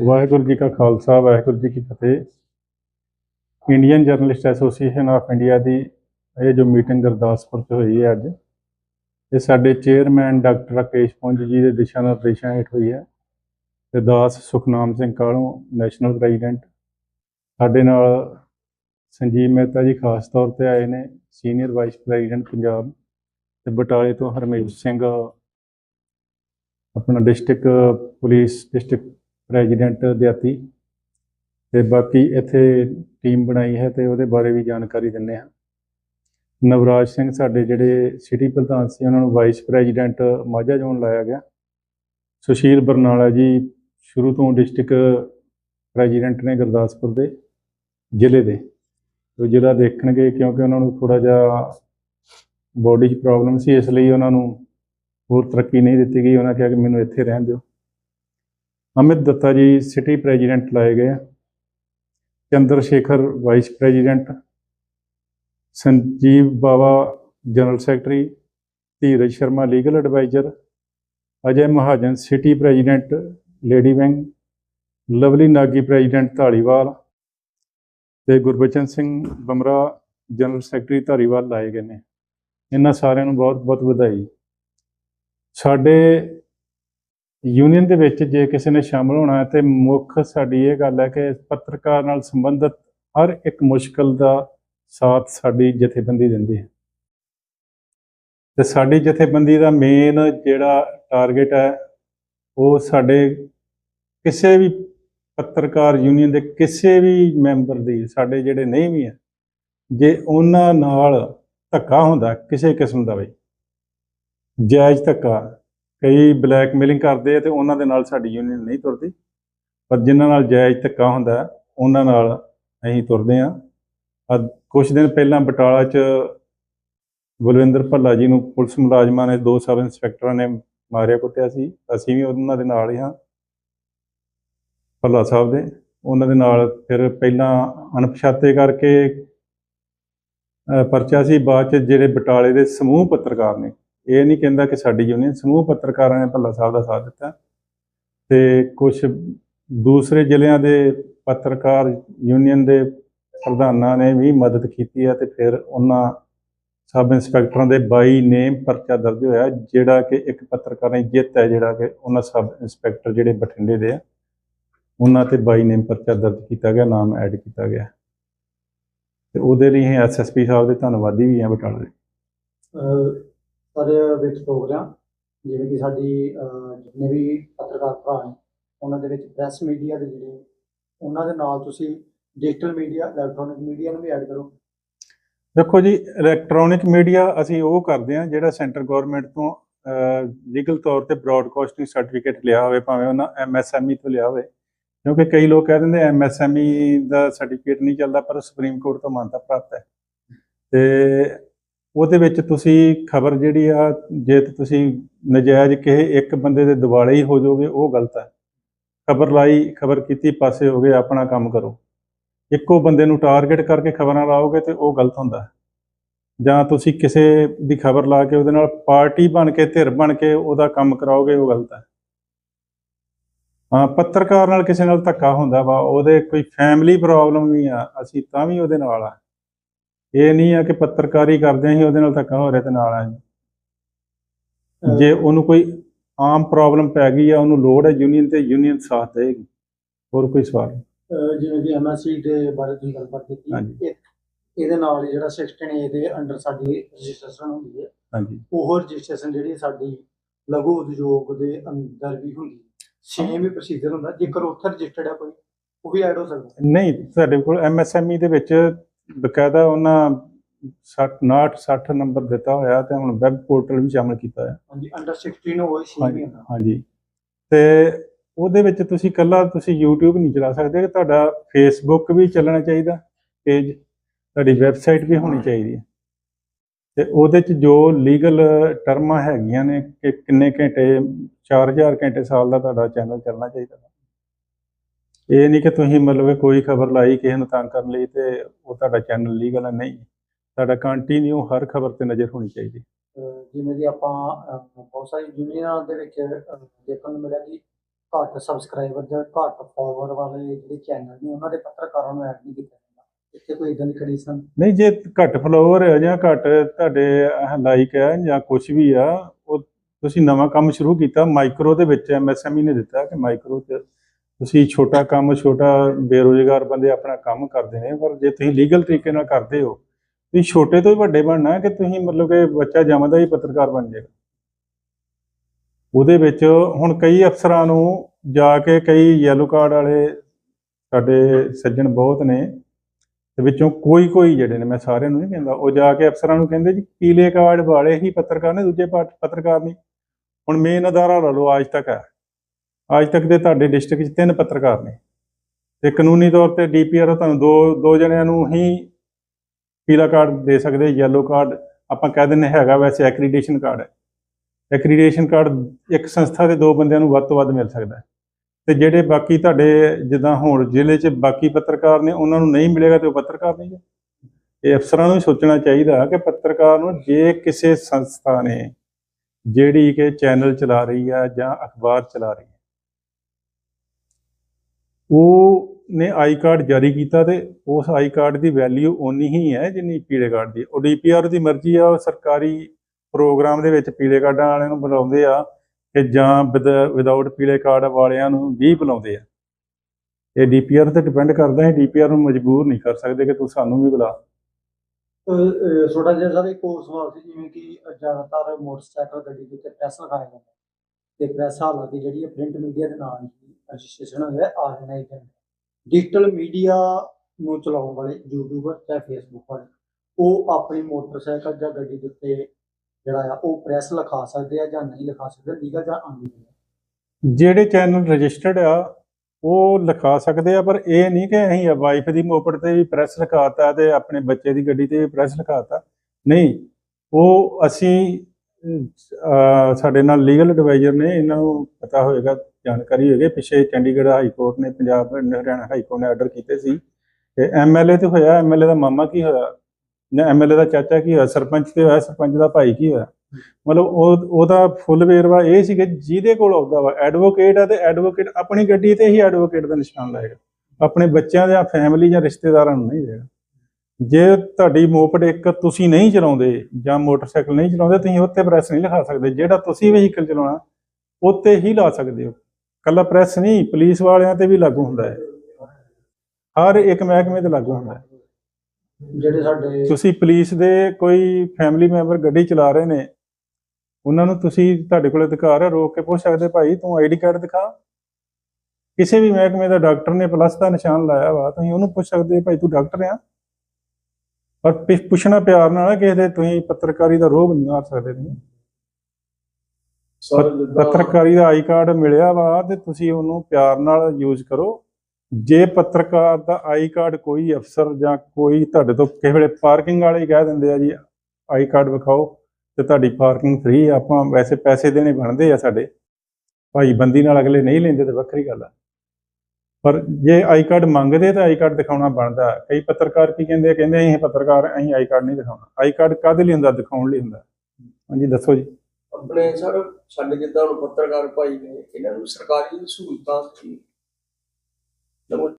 ਵਾਹਿਗੁਰੂ ਜੀ ਕਾ ਖਾਲਸਾ, ਵਾਹਿਗੁਰੂ ਜੀ ਕੀ ਫਤਿਹ। Indian journalist association of India ਦੀ ਇਹ ਜੋ ਮੀਟਿੰਗ ਗੁਰਦਾਸਪੁਰ 'ਚ ਹੋਈ ਹੈ ਅੱਜ, ਇਹ ਸਾਡੇ ਚੇਅਰਮੈਨ ਡਾਕਟਰ ਰਾਕੇਸ਼ ਪੁੰਜ ਜੀ ਦੇ ਦਿਸ਼ਾ ਨਿਰਦੇਸ਼ਾਂ ਹੇਠ ਹੋਈ ਹੈ ਤੇ ਦਾਸ ਸੁਖਨਾਮ ਸਿੰਘ ਕਾਲੋਂ ਨੈਸ਼ਨਲ ਪ੍ਰੈਜ਼ੀਡੈਂਟ ਸਾਡੇ ਨਾਲ ਸੰਜੀਵ ਮਹਿਤਾ ਜੀ ਖਾਸ ਤੌਰ ਤੇ ਆਏ ਨੇ ਸੀਨੀਅਰ ਵਾਈਸ ਪ੍ਰੈਜ਼ੀਡੈਂਟ ਪੰਜਾਬ ਤੇ ਬਟਾਲੇ ਤੋਂ ਹਰਮੇਸ਼ ਸਿੰਘ, ਆਪਣਾ ਡਿਸਟ੍ਰਿਕਟ ਪੁਲਿਸ ਡਿਸਟ੍ਰਿਕਟ ਪ੍ਰੈਜ਼ੀਡੈਂਟ ਦਿਹਾਤੀ। ਤੇ ਬਾਕੀ ਇੱਥੇ ਟੀਮ ਬਣਾਈ ਹੈ ਤੇ ਉਹਦੇ ਬਾਰੇ ਵੀ ਜਾਣਕਾਰੀ ਦਿੰਦੇ ਹਾਂ। ਨਵਰਾਜ ਸਿੰਘ ਸਾਡੇ ਜਿਹੜੇ ਸਿਟੀ ਪ੍ਰਧਾਨ ਸੀ, ਉਹਨਾਂ ਨੂੰ ਵਾਈਸ ਪ੍ਰੈਜ਼ੀਡੈਂਟ ਮਾਝਾ ਜ਼ੋਨ ਲਾਇਆ ਗਿਆ। ਸੁਸ਼ੀਲ ਬਰਨਾਲਾ ਜੀ ਸ਼ੁਰੂ ਤੋਂ ਡਿਸਟ੍ਰਿਕਟ ਪ੍ਰੈਜ਼ੀਡੈਂਟ ਨੇ ਗੁਰਦਾਸਪੁਰ ਦੇ ਜ਼ਿਲ੍ਹੇ ਦੇ। ਉਹ ਜ਼ਿਲ੍ਹਾ ਦੇਖਣਗੇ ਕਿਉਂਕਿ ਉਹਨਾਂ ਨੂੰ ਥੋੜਾ ਜਿਹਾ ਬੋਡੀ 'ਚ ਪ੍ਰੋਬਲਮ ਸੀ, ਇਸ ਲਈ ਉਹਨਾਂ ਨੂੰ ਹੋਰ ਤਰੱਕੀ ਨਹੀਂ ਦਿੱਤੀ ਗਈ। ਉਹਨਾਂ ਕਿਹਾ ਕਿ ਮੈਨੂੰ ਇੱਥੇ ਰਹਿਣ ਦਿਓ। ਅਮਿਤ ਦੱਤਾ ਜੀ ਸਿਟੀ ਪ੍ਰੈਜ਼ੀਡੈਂਟ ਲਾਏ ਗਏ Chandra Shekhar vice president. Sanjeev Bawa general secretary. Dheeraj Sharma legal advisor. Ajay Mahajan city president lady wing. Lovely Nagi president Dhaliwal. ਤੇ ਗੁਰਬਚਨ ਸਿੰਘ ਬਮਰਾ ਜਨਰਲ ਸੈਕਟਰੀ ਧਾਰੀਵਾਲ ਲਾਏ ਗਏ ਨੇ। ਇਹਨਾਂ ਸਾਰਿਆਂ ਨੂੰ ਬਹੁਤ ਬਹੁਤ ਵਧਾਈ। ਸਾਡੇ ਯੂਨੀਅਨ ਦੇ ਵਿੱਚ ਜੇ ਕਿਸੇ ਨੇ ਸ਼ਾਮਲ ਹੋਣਾ ਹੈ ਤੇ ਮੁੱਖ ਸਾਡੀ ਇਹ ਗੱਲ ਹੈ ਕਿ ਪੱਤਰਕਾਰ ਨਾਲ ਸੰਬੰਧਿਤ ਹਰ ਇੱਕ ਮੁਸ਼ਕਲ ਦਾ ਸਾਥ ਸਾਡੀ ਜਥੇਬੰਦੀ ਦਿੰਦੀ ਹੈ। ਤੇ ਸਾਡੀ ਜਥੇਬੰਦੀ ਦਾ ਮੇਨ ਜਿਹੜਾ ਟਾਰਗੇਟ ਹੈ, ਉਹ ਸਾਡੇ ਕਿਸੇ ਵੀ ਪੱਤਰਕਾਰ ਯੂਨੀਅਨ ਦੇ ਕਿਸੇ ਵੀ ਮੈਂਬਰ ਦੀ, ਸਾਡੇ ਜਿਹੜੇ ਨਹੀਂ ਵੀ ਹੈ, ਜੇ ਉਹਨਾਂ ਨਾਲ ਧੱਕਾ ਹੁੰਦਾ ਕਿਸੇ ਕਿਸਮ ਦਾ ਵੀ, ਜਾਇਜ਼ ਧੱਕਾ ਕਈ ਬਲੈਕਮੇਲਿੰਗ ਕਰਦੇ ਆ ਤੇ ਉਹਨਾਂ ਦੇ ਨਾਲ ਸਾਡੀ ਯੂਨੀਅਨ ਨਹੀਂ ਤੁਰਦੀ। ਪਰ ਜਿਨ੍ਹਾਂ ਨਾਲ ਜਾਇਜ਼ ਧੱਕਾ ਹੁੰਦਾ, ਉਹਨਾਂ ਨਾਲ ਅਸੀਂ ਤੁਰਦੇ ਆ ਕੁਝ ਦਿਨ ਪਹਿਲਾਂ ਬਟਾਲਾ 'ਚ ਬਲਵਿੰਦਰ ਭੱਲਾ ਜੀ ਨੂੰ ਪੁਲਿਸ ਮੁਲਾਜ਼ਮਾਂ ਨੇ ਦੋ ਸਬ ਇੰਸਪੈਕਟਰਾਂ ਨੇ ਮਾਰਿਆ ਕੁੱਟਿਆ ਸੀ। ਅਸੀਂ ਵੀ ਉਹਨਾਂ ਦੇ ਨਾਲ ਹੀ ਹਾਂ। ਭੱਲਾ ਸਾਹਿਬ ਦੇ। ਉਹਨਾਂ ਦੇ ਨਾਲ ਫਿਰ ਪਹਿਲਾਂ ਅਣਪਛਾਤੇ ਕਰਕੇ ਪਰਚਾ ਸੀ। ਬਾਅਦ 'ਚ ਜਿਹੜੇ ਬਟਾਲੇ ਦੇ ਸਮੂਹ ਪੱਤਰਕਾਰ ਨੇ ਇਹ ਨਹੀਂ ਕਹਿੰਦਾ ਕਿ ਸਾਡੀ ਯੂਨੀਅਨ ਸਮੂਹ ਪੱਤਰਕਾਰਾਂ ਨੇ ਭੱਲਾ ਸਾਹਿਬ ਦਾ ਸਾਥ ਦਿੱਤਾ। ਤੇ ਕੁਝ ਦੂਸਰੇ ਜ਼ਿਲ੍ਹਿਆਂ ਦੇ ਪੱਤਰਕਾਰ ਯੂਨੀਅਨ ਦੇ ਪ੍ਰਧਾਨਾਂ ਨੇ ਵੀ ਮਦਦ ਕੀਤੀ ਹੈ ਤੇ ਫਿਰ ਉਹਨਾਂ ਸਬ ਇੰਸਪੈਕਟਰਾਂ ਦੇ 22 ਨੇਮ ਪਰਚਾ ਦਰਜ ਹੋਇਆ, ਜਿਹੜਾ ਕਿ ਇੱਕ ਪੱਤਰਕਾਰ ਨੇ ਜਿੱਤ ਹੈ, ਜਿਹੜਾ ਕਿ ਉਹਨਾਂ ਸਬ ਇੰਸਪੈਕਟਰ ਜਿਹੜੇ ਬਠਿੰਡੇ ਦੇ ਆ, ਉਹਨਾਂ ਤੇ 22 ਨੇਮ ਪਰਚਾ ਦਰਜ ਕੀਤਾ ਗਿਆ, ਨਾਮ ਐਡ ਕੀਤਾ ਗਿਆ। ਤੇ ਉਹਦੇ ਲਈ ਅਸੀਂ ਐਸਐਸਪੀ ਸਾਹਿਬ ਦੇ ਧੰਨਵਾਦੀ ਵੀ ਆ ਬਟਾਲਾ। ਦੇ ਸਾਰੇ ਵਿੱਚ ਪ੍ਰੋਗਰਾਮ ਜਿਵੇਂ ਕਿ ਸਾਡੀ ਜਿੰਨੇ ਵੀ ਪੱਤਰਕਾਰ ਭਰਾ ਨੇ, ਉਹਨਾਂ ਦੇ ਵਿੱਚ ਪ੍ਰੈਸ ਮੀਡੀਆ ਦੇ ਜਿਹੜੇ, ਉਹਨਾਂ ਦੇ ਨਾਲ ਤੁਸੀਂ ਡਿਜੀਟਲ ਮੀਡੀਆ ਇਲੈਕਟ੍ਰੋਨਿਕ ਮੀਡੀਆ ਨੂੰ ਵੀ ਐਡ ਕਰੋ। ਦੇਖੋ ਜੀ ਇਲੈਕਟ੍ਰੋਨਿਕ ਮੀਡੀਆ ਅਸੀਂ ਉਹ ਕਰਦੇ ਹਾਂ ਜਿਹੜਾ ਸੈਂਟਰ ਗਵਰਨਮੈਂਟ ਤੋਂ ਲੀਗਲ ਤੌਰ ਤੇ ਬ੍ਰਾਡਕਾਸਟਿੰਗ ਸਰਟੀਫਿਕੇਟ ਲਿਆ ਹੋਵੇ, ਭਾਵੇਂ ਉਹਨਾਂ ਐਮਐਸਐਮਈ ਤੋਂ ਲਿਆ ਹੋਵੇ। ਕਿਉਂਕਿ ਕਈ ਲੋਕ ਕਹਿ ਦਿੰਦੇ ਐਮਐਸਐਮਈ ਦਾ ਸਰਟੀਫਿਕੇਟ ਨਹੀਂ ਚੱਲਦਾ, ਪਰ ਸੁਪਰੀਮ ਕੋਰਟ ਤੋਂ ਮਾਨਤਾ ਪ੍ਰਾਪਤ ਹੈ। ਤੇ ਉਹਦੇ ਵਿੱਚ ਤੁਸੀਂ ਖਬਰ ਜਿਹੜੀ ਆ, ਜੇ ਤੇ ਤੁਸੀਂ ਨਜਾਇਜ਼ ਕਿਸੇ ਇੱਕ ਬੰਦੇ ਦੇ ਦਿਵਾਲੇ ਹੀ ਹੋ ਜਾਓਗੇ, ਉਹ ਗਲਤ ਹੈ। ਖਬਰ ਲਾਈ, ਖਬਰ ਕੀਤੀ, ਪਾਸੇ ਹੋ ਗਏ, ਆਪਣਾ ਕੰਮ ਕਰੋ। ਇੱਕੋ ਬੰਦੇ ਨੂੰ ਟਾਰਗੇਟ ਕਰਕੇ ਖਬਰਾਂ ਲਾਓਗੇ ਤੇ ਉਹ ਗਲਤ ਹੁੰਦਾ ਜਾਂ ਤੁਸੀਂ ਕਿਸੇ ਦੀ ਖਬਰ ਲਾ ਕੇ ਉਹਦੇ ਨਾਲ ਪਾਰਟੀ ਬਣ ਕੇ, ਧਿਰ ਬਣ ਕੇ ਉਹਦਾ ਕੰਮ ਕਰਾਓਗੇ, ਉਹ ਗਲਤ ਹੈ। ਹਾਂ, ਪੱਤਰਕਾਰ ਨਾਲ ਕਿਸੇ ਨਾਲ ਧੱਕਾ ਹੁੰਦਾ ਵਾ, ਉਹਦੇ ਕੋਈ ਫੈਮਿਲੀ ਪ੍ਰੋਬਲਮ ਵੀ ਆ, ਅਸੀਂ ਤਾਂ ਵੀ ਉਹਦੇ ਨਾਲ ਆ। ਇਹ ਨਹੀਂ ਆ ਕਿ ਪੱਤਰਕਾਰੀ ਕਰਦੇ ਆਂ ਹੀ ਉਹਦੇ ਨਾਲ ਧੱਕਾ ਹੋ ਰਿਹਾ ਤੇ ਨਾਲ ਆ ਅਹ ਜੇ ਉਹਨੂੰ ਕੋਈ ਆਮ ਪ੍ਰੋਬਲਮ ਪੈ ਗਈ ਆ ਉਹਨੂੰ ਲੋੜ ਹੈ ਯੂਨੀਅਨ ਤੇ ਯੂਨੀਅਨ ਸਾਥ ਦੇਗੀ ਹੋਰ ਕੋਈ ਸਵਾਲ? ਜਿਵੇਂ ਕਿ ਐਮਐਸਸੀ ਦੇ ਬਾਰੇ ਤੁਸੀਂ ਗੱਲਬਾਤ ਕੀਤੀ ਇਹਦੇ ਨਾਲ ਹੀ ਜਿਹੜਾ 16 ਏ ਦੇ ਅੰਡਰ ਸਾਡੀ ਰਜਿਸਟ੍ਰੇਸ਼ਨ ਹੁੰਦੀ ਹੈ ਹਾਂਜੀ। ਉਹ ਰਜਿਸਟ੍ਰੇਸ਼ਨ ਜਿਹੜੀ ਸਾਡੀ ਲਘੂ ਉਦਯੋਗ ਦੇ ਅੰਦਰ ਵੀ ਹੁੰਦੀ ਸੇਮ ਹੀ ਪ੍ਰੋਸੀਜਰ ਹੁੰਦਾ ਜੇਕਰ ਉੱਥੇ ਰਜਿਸਟਰਡ ਹੈ ਕੋਈ ਉਹ ਵੀ ਐਡ ਹੋ ਸਕਦਾ। ਨਹੀਂ ਸਾਡੇ ਕੋਲ ਐਮਐਸਐਮਈ ਦੇ ਵਿੱਚ ਬਕਾਇਦਾ ਉਹਨਾਂ 60 59 60 ਨੰਬਰ ਦਿੱਤਾ ਹੋਇਆ ਤੇ ਹੁਣ ਵੈਬ ਪੋਰਟਲ ਵੀ ਸ਼ਾਮਲ ਕੀਤਾ ਹੈ ਹਾਂਜੀ ਅੰਡਰ 16 ਉਹ ਸੇਮ ਹੀ ਹੁੰਦਾ। ਹਾਂਜੀ। ਤੇ ਉਹਦੇ ਵਿੱਚ ਤੁਸੀਂ ਕੱਲਾ ਤੁਸੀਂ YouTube ਨਹੀਂ ਚਲਾ ਸਕਦੇ ਤੁਹਾਡਾ Facebook ਵੀ ਚੱਲਣਾ ਚਾਹੀਦਾ ਪੇਜ ਤੁਹਾਡੀ ਵੈਬਸਾਈਟ ਵੀ ਹੋਣੀ ਚਾਹੀਦੀ ਹੈ। ਤੇ ਉਹਦੇ ਚ ਜੋ ਲੀਗਲ ਟਰਮਾਂ ਹੈਗੀਆਂ ਨੇ ਕਿ ਕਿੰਨੇ ਘੰਟੇ 4000 ਘੰਟੇ ਸਾਲ ਦਾ ਤੁਹਾਡਾ ਚੈਨਲ ਚੱਲਣਾ ਚਾਹੀਦਾ। ਇਹ ਨਹੀਂ ਕਿ ਤੁਸੀਂ ਮਤਲਬ ਕੋਈ ਖਬਰ ਲਾਈ ਕਿਸੇ ਨੂੰ ਤੰਗ ਕਰਨ ਲਈ ਤੇ ਉਹ ਤੁਹਾਡਾ ਚੈਨਲ ਲੀਗਲ ਹੈ ਨਹੀਂ। ਤੁਹਾਡਾ ਕੰਟੀਨਿਊ ਹਰ ਖਬਰ ਤੇ ਨਜ਼ਰ ਹੋਣੀ ਚਾਹੀਦੀ ਜਿਵੇਂ ਕਿ ਆਪਾਂ ਬਹੁਤ ਸਾਰੀ ਯੂਨੀਅਨਾਂ ਦੇ ਵਿੱਚ ਦੇਖਣ ਨੂੰ ਮਿਲਿਆ ਕਿ ਘੱਟ ਸਬਸਕ੍ਰਾਈਬਰ ਜਾਂ ਘੱਟ ਫਾਲੋਅਰ ਵਾਲੇ ਜਿਹੜੇ ਚੈਨਲ ਨੇ ਉਹਨਾਂ ਦੇ ਪੱਤਰਕਾਰਾਂ ਨੂੰ ਐਡ ਨਹੀਂ ਕੀਤਾ ਇੱਥੇ ਕੋਈ ਇਦਾਂ ਦੀ ਕੰਡੀਸ਼ਨ ਨਹੀਂ। ਜੇ ਘੱਟ ਫਲੋਵਰ ਹੈ ਜਾਂ ਘੱਟ ਤੁਹਾਡੇ ਲਾਈਕ ਹੈ ਜਾਂ ਕੁਝ ਵੀ ਆ ਉਹ ਤੁਸੀਂ ਨਵਾਂ ਕੰਮ ਸ਼ੁਰੂ ਕੀਤਾ ਮਾਈਕਰੋ ਦੇ ਵਿੱਚ ਐਮਐਸਐਮਈ ਨੇ ਦਿੱਤਾ ਕਿ ਮਾਈਕਰੋ ਚ ਤੁਸੀਂ ਛੋਟਾ ਕੰਮ, ਛੋਟਾ ਬੇਰੋਜ਼ਗਾਰ ਬੰਦੇ ਆਪਣਾ ਕੰਮ ਕਰਦੇ ਨੇ, ਪਰ ਜੇ ਤੁਸੀਂ ਲੀਗਲ ਤਰੀਕੇ ਨਾਲ ਕਰਦੇ ਹੋ, ਤੁਸੀਂ ਛੋਟੇ ਤੋਂ ਹੀ ਵੱਡੇ ਬਣਨਾ ਕਿ ਤੁਸੀਂ ਮਤਲਬ ਕਿ ਬੱਚਾ ਜੰਮਦਾ ਹੀ ਪੱਤਰਕਾਰ ਬਣ ਜਾਏਗਾ। ਉਹਦੇ ਵਿੱਚ ਹੁਣ ਕਈ ਅਫਸਰਾਂ ਨੂੰ ਜਾ ਕੇ ਕਈ ਯੈਲੋ ਕਾਰਡ ਵਾਲੇ ਸਾਡੇ ਸੱਜਣ ਬਹੁਤ ਨੇ, ਤੇ ਵਿੱਚੋਂ ਕੋਈ ਕੋਈ ਜਿਹੜੇ ਨੇ, ਮੈਂ ਸਾਰਿਆਂ ਨੂੰ ਨਹੀਂ ਕਹਿੰਦਾ, ਉਹ ਜਾ ਕੇ ਅਫਸਰਾਂ ਨੂੰ ਕਹਿੰਦੇ ਜੀ, ਪੀਲੇ ਕਾਰਡ ਵਾਲੇ ਹੀ ਪੱਤਰਕਾਰ ਨੇ ਦੂਜੇ ਪਾ- ਪੱਤਰਕਾਰ ਨਹੀਂ। ਹੁਣ ਮੇਨ ਅਦਾਰਾ ਲਾ ਲਓ ਅੱਜ ਤੱਕ ਹੈ। ਅੱਜ ਤੱਕ ਦੇ ਤੁਹਾਡੇ ਡਿਸਟ੍ਰਿਕਟ 'ਚ ਤਿੰਨ ਪੱਤਰਕਾਰ ਨੇ ਤੇ ਕਾਨੂੰਨੀ ਤੌਰ ਤੇ ਡੀਪੀਆਰ ਤੁਹਾਨੂੰ ਦੋ ਦੋ ਜਣਿਆਂ ਨੂੰ ਹੀ ਪੀਲਾ ਕਾਰਡ ਦੇ ਸਕਦੇ ਯੈਲੋ ਕਾਰਡ ਆਪਾਂ ਕਹਿ ਦਿੰਦੇ ਹੈਗਾ, ਵੈਸੇ ਐਕ੍ਰੀਡੇਸ਼ਨ ਕਾਰਡ ਹੈ। ਐਕ੍ਰੀਡੇਸ਼ਨ ਕਾਰਡ ਇੱਕ ਸੰਸਥਾ ਦੇ ਦੋ ਬੰਦਿਆਂ ਨੂੰ ਵੱਧ ਤੋਂ ਵੱਧ ਮਿਲ ਸਕਦਾ ਹੈ। ਤੇ ਜਿਹੜੇ ਬਾਕੀ ਤੁਹਾਡੇ ਜਿੱਦਾਂ ਹੁਣ ਜ਼ਿਲ੍ਹੇ 'ਚ ਬਾਕੀ ਪੱਤਰਕਾਰ ਨੇ, ਉਹਨਾਂ ਨੂੰ ਨਹੀਂ ਮਿਲੇਗਾ ਤੇ ਉਹ ਪੱਤਰਕਾਰ ਨਹੀਂ ਹੈ। ਇਹ ਅਫਸਰਾਂ ਨੂੰ ਸੋਚਣਾ ਚਾਹੀਦਾ ਕਿ ਪੱਤਰਕਾਰ ਨੂੰ ਜੇ ਕਿਸੇ ਸੰਸਥਾ ਨੇ ਜਿਹੜੀ ਕਿ ਚੈਨਲ ਚਲਾ ਰਹੀ ਹੈ ਜਾਂ ਅਖਬਾਰ ਚਲਾ ਰਹੀ ਉਹ ਨੇ ਆਈ ਕਾਰਡ ਜਾਰੀ ਕੀਤਾ ਤੇ ਉਸ ਆਈ ਕਾਰਡ ਦੀ ਵੈਲਿਊ ਓਨੀ ਹੀ ਹੈ ਜਿੰਨੀ ਪੀਲੇ ਕਾਰਡ ਦੀ। ਉਹ ਡੀਪੀਆਰ ਦੀ ਮਰਜ਼ੀ ਆ, ਉਹ ਸਰਕਾਰੀ ਪ੍ਰੋਗਰਾਮ ਦੇ ਵਿੱਚ ਪੀਲੇ ਕਾਰਡਾਂ ਵਾਲਿਆਂ ਨੂੰ ਬੁਲਾਉਂਦੇ ਆ ਕਿ ਜਾਂ ਵਿਦਆਊਟ ਪੀਲੇ ਕਾਰਡ ਵਾਲਿਆਂ ਨੂੰ ਵੀ ਬੁਲਾਉਂਦੇ ਆ। ਇਹ ਡੀਪੀਆਰ ਤੇ ਡਿਪੈਂਡ ਕਰਦਾ ਹੈ, ਡੀਪੀਆਰ ਨੂੰ ਮਜਬੂਰ ਨਹੀਂ ਕਰ ਸਕਦੇ ਕਿ ਤੂੰ ਸਾਨੂੰ ਵੀ ਬੁਲਾ। ਛੋਟਾ ਜਿਹਾ ਸਰ, ਇੱਕ ਹੋਰ ਸਵਾਲ ਸੀ, ਜਿਵੇਂ ਕਿ ਜ਼ਿਆਦਾਤਰ ਮੋਟਰਸਾਈਕਲ ਗੱਡੀ ਦੇ ਉੱਤੇ ਪ੍ਰੈਸ ਲਗਾਇਆ ਜਾਂਦਾ ਤੇ ਪ੍ਰੈਸ ਹਾਲਾਂਕਿ ਜਿਹੜੀ ਹੈ ਪ੍ਰਿੰਟ ਮੀਡੀਆ ਦੇ ਨਾਲ ਹੀ। ਰਜਿਸਟ੍ਰੇਸ਼ਨ ਹੋਇਆ ਆਰਗੇਨਾਈਜ਼ ਡਿਜੀਟਲ ਮੀਡੀਆ ਨੂੰ ਚਲਾਉਣ ਵਾਲੇ ਯੂਟਿਊਬਰ ਜਾਂ ਫੇਸਬੁੱਕ ਵਾਲੇ, ਉਹ ਆਪਣੀ ਮੋਟਰਸਾਈਕਲ ਜਾਂ ਗੱਡੀ ਦੇ ਉੱਤੇ ਜਿਹੜਾ ਆ, ਉਹ ਪ੍ਰੈਸ ਲਿਖਾ ਸਕਦੇ ਆ ਜਾਂ ਨਹੀਂ ਲਿਖਾ ਸਕਦੇ ਲੀਗਲ ਜਾਂ ਅਨਲੀਗਲ ਜਿਹੜੇ ਚੈਨਲ ਰਜਿਸਟਰਡ ਆ, ਉਹ ਲਿਖਾ ਸਕਦੇ ਆ, ਪਰ ਇਹ ਨਹੀਂ ਕਿ ਅਸੀਂ ਵਾਈਫ ਦੀ ਮੋਪੜ ਤੇ ਵੀ ਪ੍ਰੈਸ ਲਿਖਾਤਾ ਤੇ ਆਪਣੇ ਬੱਚੇ ਦੀ ਗੱਡੀ ਤੇ ਵੀ ਪ੍ਰੈਸ ਲਿਖਾਤਾ। ਨਹੀਂ, ਉਹ ਅਸੀਂ ਸਾਡੇ ਨਾਲ ਲੀਗਲ ਐਡਵਾਈਜ਼ਰ ਨੇ, ਇਹਨਾਂ ਨੂੰ ਪਤਾ ਹੋਏਗਾ ਜਾਣਕਾਰੀ ਹੋਏਗੀ ਪਿੱਛੇ ਚੰਡੀਗੜ੍ਹ ਹਾਈ ਕੋਰਟ ਨੇ, ਪੰਜਾਬ ਹਰਿਆਣਾ ਹਾਈ ਕੋਰਟ ਨੇ ਆਰਡਰ ਕੀਤੇ ਸੀ। ਤੇ ਐਮਐਲਏ ਤੇ ਹੋਇਆ। ਐਮਐਲਏ ਦਾ ਮਾਮਾ ਕੀ ਹੋਇਆ? ਜਾਂ ਐਮਐਲਏ ਦਾ ਚਾਚਾ ਕੀ ਹੋਇਆ? ਸਰਪੰਚ ਤੇ ਹੋਇਆ? ਸਰਪੰਚ ਦਾ ਭਾਈ ਕੀ ਹੋਇਆ? ਮਤਲਬ ਉਹ, ਉਹਦਾ ਫੁੱਲ ਵੇਰਵਾ ਇਹ ਸੀ ਕਿ ਜਿਹਦੇ ਕੋਲ ਆਉਂਦਾ ਵਾ। ਐਡਵੋਕੇਟ ਆ ਤੇ ਐਡਵੋਕੇਟ ਆਪਣੀ ਗੱਡੀ ਤੇ ਹੀ ਐਡਵੋਕੇਟ ਦਾ ਨਿਸ਼ਾਨ ਲਾਏਗਾ। ਆਪਣੇ ਬੱਚਿਆਂ ਜਾਂ ਫੈਮਿਲੀ ਜਾਂ ਰਿਸ਼ਤੇਦਾਰਾਂ ਨੂੰ ਨਹੀਂ ਦੇਗਾ ਜੇ ਤੁਹਾਡੀ ਮੋਪੜ ਇੱਕ ਤੁਸੀਂ ਨਹੀਂ ਚਲਾਉਂਦੇ ਜਾਂ ਮੋਟਰਸਾਈਕਲ ਨਹੀਂ ਚਲਾਉਂਦੇ, ਤੁਸੀਂ ਉੱਤੇ ਪ੍ਰੈਸ ਨਹੀਂ ਲਿਖਾ ਸਕਦੇ। ਜਿਹੜਾ ਤੁਸੀਂ ਵਹੀਕਲ ਚਲਾਉਣਾ ਉੱਤੇ ਹੀ ਲਾ ਸਕਦੇ ਹੋ। ਕੱਲਾ ਪ੍ਰੈਸ ਨਹੀਂ ਪੁਲਿਸ ਵਾਲਿਆਂ ਤੇ ਵੀ ਲਾਗੂ ਹੁੰਦਾ ਹੈ। ਹਰ ਇੱਕ ਮਹਿਕਮੇ ਤੇ ਲਾਗੂ ਹੁੰਦਾ ਹੈ। ਜਿਹੜੇ ਸਾਡੇ ਤੁਸੀਂ ਪੁਲਿਸ ਦੇ ਕੋਈ ਫੈਮਿਲੀ ਮੈਂਬਰ ਗੱਡੀ ਚਲਾ ਰਹੇ ਨੇ ਉਹਨਾਂ ਨੂੰ ਤੁਸੀਂ ਤੁਹਾਡੇ ਕੋਲ ਅਧਿਕਾਰ ਹੈ ਰੋਕ ਕੇ ਪੁੱਛ ਸਕਦੇ ਭਾਈ ਤੂੰ ਆਈਡੀ ਕਾਰਡ ਦਿਖਾ। ਕਿਸੇ ਵੀ ਮਹਿਕਮੇ ਦਾ ਡਾਕਟਰ ਨੇ ਪਲੱਸ ਦਾ ਨਿਸ਼ਾਨ ਲਾਇਆ ਵਾ ਤੁਸੀਂ ਉਹਨੂੰ ਪੁੱਛ ਸਕਦੇ ਭਾਈ ਤੂੰ ਡਾਕਟਰ ਆ? ਪਰ ਪੁੱਛਣਾ ਪਿਆਰ ਨਾਲ ਕਿਸੇ ਦੇ ਤੁਸੀਂ ਪੱਤਰਕਾਰੀ ਦਾ ਰੋਹ ਨਹੀਂ ਮਾਰ ਸਕਦੇ ਨਹੀਂ ਪੱਤ- ਪੱਤਰਕਾਰੀ ਦਾ ਆਈ ਕਾਰਡ ਮਿਲਿਆ ਵਾ ਤੇ ਤੁਸੀਂ ਉਹਨੂੰ ਪਿਆਰ ਨਾਲ ਯੂਜ਼ ਕਰੋ। ਜੇ ਪੱਤਰਕਾਰ ਦਾ ਆਈ ਕਾਰਡ ਕੋਈ ਅਫਸਰ ਜਾਂ ਕੋਈ ਤੁਹਾਡੇ ਤੋਂ ਕਿਸੇ ਵੇਲੇ ਪਾਰਕਿੰਗ ਵਾਲੇ ਹੀ ਕਹਿ ਦਿੰਦੇ ਆ ਜੀ ਆਈ ਕਾਰਡ ਵਿਖਾਓ ਤੇ ਤੁਹਾਡੀ ਪਾਰਕਿੰਗ ਫ੍ਰੀ ਆਪਾਂ ਵੈਸੇ ਪੈਸੇ ਦੇਣੇ ਬਣਦੇ ਆ ਸਾਡੇ। ਭਾਈ ਬੰਦੀ ਨਾਲ ਅਗਲੇ ਨਹੀਂ ਲੈਂਦੇ ਤੇ ਵੱਖਰੀ ਗੱਲ ਆ। ਪਰ ਜੇ ਆਈ ਕਾਰਡ ਮੰਗਦੇ ਤਾਂ ਆਈ ਕਾਰਡ ਦਿਖਾਉਣਾ ਬਣਦਾ। ਕਈ ਪੱਤਰਕਾਰ ਕੀ ਕਹਿੰਦੇ ਆ ਕਹਿੰਦੇ ਅਸੀਂ ਪੱਤਰਕਾਰ ਅਸੀਂ ਆਈ ਕਾਰਡ ਨਹੀਂ ਦਿਖਾਉਣਾ। ਆਈ ਕਾਰਡ ਕਾਹਦੇ ਲਈ ਹੁੰਦਾ? ਦਿਖਾਉਣ ਲਈ ਹੁੰਦਾ। ਹਾਂਜੀ ਦੱਸੋ ਜੀ। ਆਪਣੇ ਸਰ ਸਾਡੇ ਜਿੱਦਾਂ ਹੁਣ ਪੱਤਰਕਾਰ ਭਾਈ ਨੇ ਇਹਨਾਂ ਨੂੰ ਸਰਕਾਰੀ ਸਹੂਲਤਾਂ ਕੀ